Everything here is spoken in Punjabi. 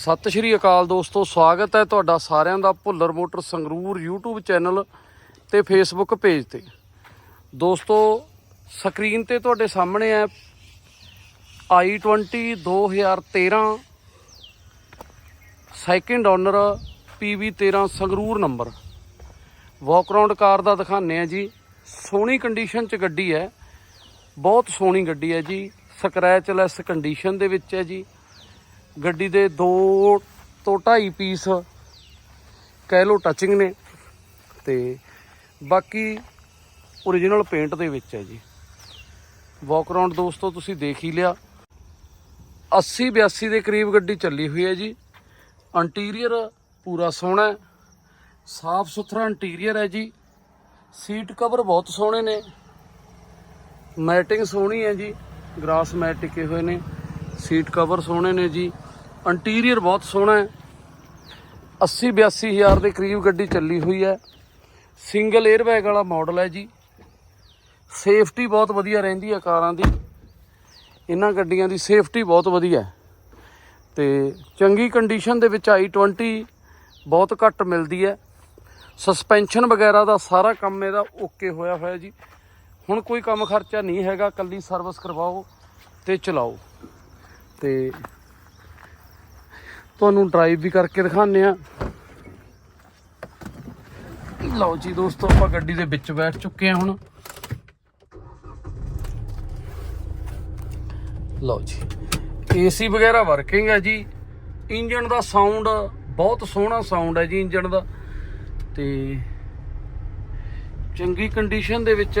ਸਤਿ ਸ਼੍ਰੀ ਅਕਾਲ ਦੋਸਤੋ, ਸਵਾਗਤ ਹੈ ਤੁਹਾਡਾ ਸਾਰਿਆਂ ਦਾ Bhullar motor Sangrur YouTube channel ਤੇ Facebook ਪੇਜ ਤੇ। ਦੋਸਤੋ, ਸਕਰੀਨ ਤੇ ਤੁਹਾਡੇ ਸਾਹਮਣੇ ਹੈ i20 2013 second owner PV13 Sangrur number walk around car ਦਾ ਦਿਖਾਉਂਦੇ ਆ ਜੀ। ਸੋਹਣੀ ਕੰਡੀਸ਼ਨ ਚ ਗੱਡੀ ਹੈ। ਬਹੁਤ ਸੋਹਣੀ ਗੱਡੀ ਹੈ ਜੀ। ਸਕ੍ਰੈਚ ਲੈਸ ਕੰਡੀਸ਼ਨ ਦੇ ਵਿੱਚ ਹੈ ਜੀ। ਗੱਡੀ ਦੇ 2 ਤੋਂ 2.5 ਪੀਸ ਕਹਿ ਲੋ ਟੱਚਿੰਗ ਨੇ ਤੇ ਬਾਕੀ origignal ਪੇਂਟ ਦੇ ਵਿੱਚ ਹੈ ਜੀ। ਵਾਕ ਅਰਾਊਂਡ ਦੋਸਤੋ, ਤੁਸੀਂ ਦੇਖ ਹੀ ਲਿਆ। 80 82 ਦੇ ਕਰੀਬ ਗੱਡੀ ਚੱਲੀ ਹੋਈ ਹੈ ਜੀ। ਇੰਟੀਰੀਅਰ ਪੂਰਾ ਸੋਹਣਾ ਹੈ। ਸਾਫ਼ ਸੁਥਰਾ ਇੰਟੀਰੀਅਰ ਹੈ ਜੀ। ਸੀਟ ਕਵਰ ਬਹੁਤ ਸੋਹਣੇ ਨੇ। ਮੈਟਿੰਗ ਸੋਹਣੀ ਹੈ ਜੀ। ਗ੍ਰਾਸ ਮੈਟ ਟਿਕੇ ਹੋਏ ਨੇ। ਸੀਟ ਕਵਰ ਸੋਹਣੇ ਨੇ ਜੀ। ਇੰਟੀਰੀਅਰ ਬਹੁਤ ਸੋਹਣਾ ਹੈ। 80 82 ਹਜ਼ਾਰ ਦੇ ਕਰੀਬ ਗੱਡੀ ਚੱਲੀ ਹੋਈ ਹੈ। ਸਿੰਗਲ 에ਅਰਬੈਗ ਵਾਲਾ ਮਾਡਲ ਹੈ ਜੀ। ਸੇਫਟੀ ਬਹੁਤ ਵਧੀਆ ਰਹਿੰਦੀ ਹੈ ਕਾਰਾਂ ਦੀ। ਇਹਨਾਂ ਗੱਡੀਆਂ ਦੀ ਸੇਫਟੀ ਬਹੁਤ ਵਧੀਆ ਹੈ। ਤੇ ਚੰਗੀ ਕੰਡੀਸ਼ਨ ਦੇ ਵਿੱਚ i20 ਬਹੁਤ ਘੱਟ ਮਿਲਦੀ ਹੈ। ਸਸਪੈਂਸ਼ਨ ਵਗੈਰਾ ਦਾ ਸਾਰਾ ਕੰਮ ਇਹਦਾ ਓਕੇ ਹੋਇਆ ਹੋਇਆ ਜੀ। ਹੁਣ ਕੋਈ ਕੰਮ ਖਰਚਾ ਨਹੀਂ ਹੈਗਾ। ਕੱਲੀ ਸਰਵਿਸ ਕਰਵਾਓ ਤੇ ਚਲਾਓ। ਤੇ ਤੁਹਾਨੂੰ ਡਰਾਈਵ ਵੀ ਕਰਕੇ ਦਿਖਾਉਂਦੇ ਆ ਲਓ ਜੀ ਦੋਸਤੋ, ਆਪਾਂ ਗੱਡੀ ਦੇ ਵਿੱਚ ਬੈਠ ਚੁੱਕੇ ਆ ਹੁਣ। ਲਓ ਜੀ ਏਸੀ ਵਗੈਰਾ ਵਰਕਿੰਗ ਹੈ ਜੀ। ਇੰਜਨ ਦਾ ਸਾਊਂਡ ਬਹੁਤ ਸੋਹਣਾ ਸਾਊਂਡ ਹੈ ਜੀ ਇੰਜਨ ਦਾ। ਤੇ ਚੰਗੀ ਕੰਡੀਸ਼ਨ ਦੇ ਵਿੱਚ